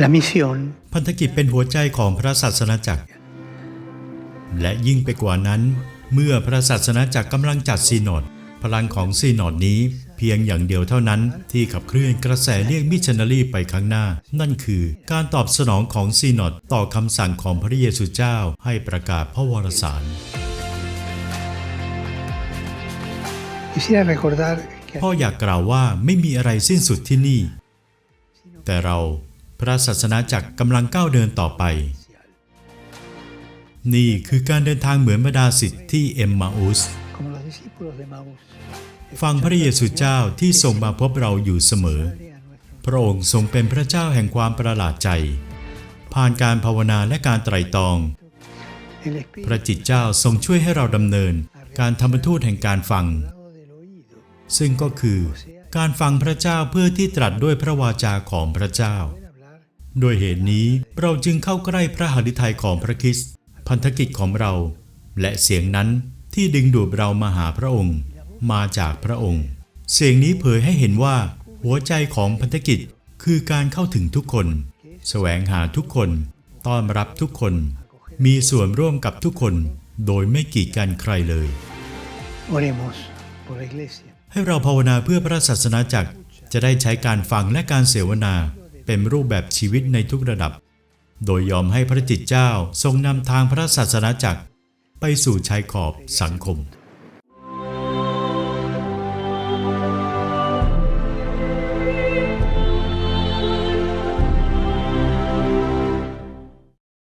La misión พันธกิจเป็นหัวใจของพระศาสนาจักร และยิ่งไปกว่านั้น เมื่อพระศาสนาจักรกำลังจัดซีโนดพลังของซีโนดนี้เพียงอย่างเดียวเท่านั้นที่ขับเคลื่อนกระแสเรียกมิชชันนารีไปข้างหน้า นั่นคือการตอบสนองของซีโนดต่อคำสั่งของพระเยซูเจ้าให้ประกาศพระวรสาร quisiera recordar que พ่ออยากกล่าวว่าไม่มีอะไรสิ้นสุดที่นี่ แต่เรา พระศาสนาจักรกำลังก้าวเดินต่อไป นี่คือการเดินทางเหมือนบรรดาสิทธิ์ที่เอ็มมาอุสฟังพระเยซูเจ้าที่ทรงมาพบเราอยู่เสมอ พระองค์ทรงเป็นพระเจ้าแห่งความประหลาดใจ ผ่านการภาวนาและการไตรตรอง พระจิตเจ้าทรงช่วยให้เราดำเนิน การทำบรรทูตแห่งการฟัง ซึ่งก็คือการฟังพระเจ้าเพื่อที่ตรัสด้วยพระวาจาของพระเจ้า poder hablar โดยเหตุนี้เราจึงเข้าใกล้พระหฤทัยของพระคริสต์พันธกิจของเรา และเสียงนั้นที่ดึงดูดเรามาหาพระองค์ มาจากพระองค์ เสียงนี้เผยให้เห็นว่า หัวใจของพันธกิจคือการเข้าถึงทุกคน แสวงหาทุกคน ต้อนรับทุกคน มีส่วนร่วมกับทุกคน โดยไม่กีดกันใครเลย oremos por la iglesia ให้เราภาวนาเพื่อพระศาสนาจักรจะได้ใช้การฟังและการเสวนา เป็นรูปแบบชีวิตในทุกระดับ โดยยอมให้พระจิตเจ้าทรงนำทางพระศาสนาจักร ไปสู่ชายขอบสังคม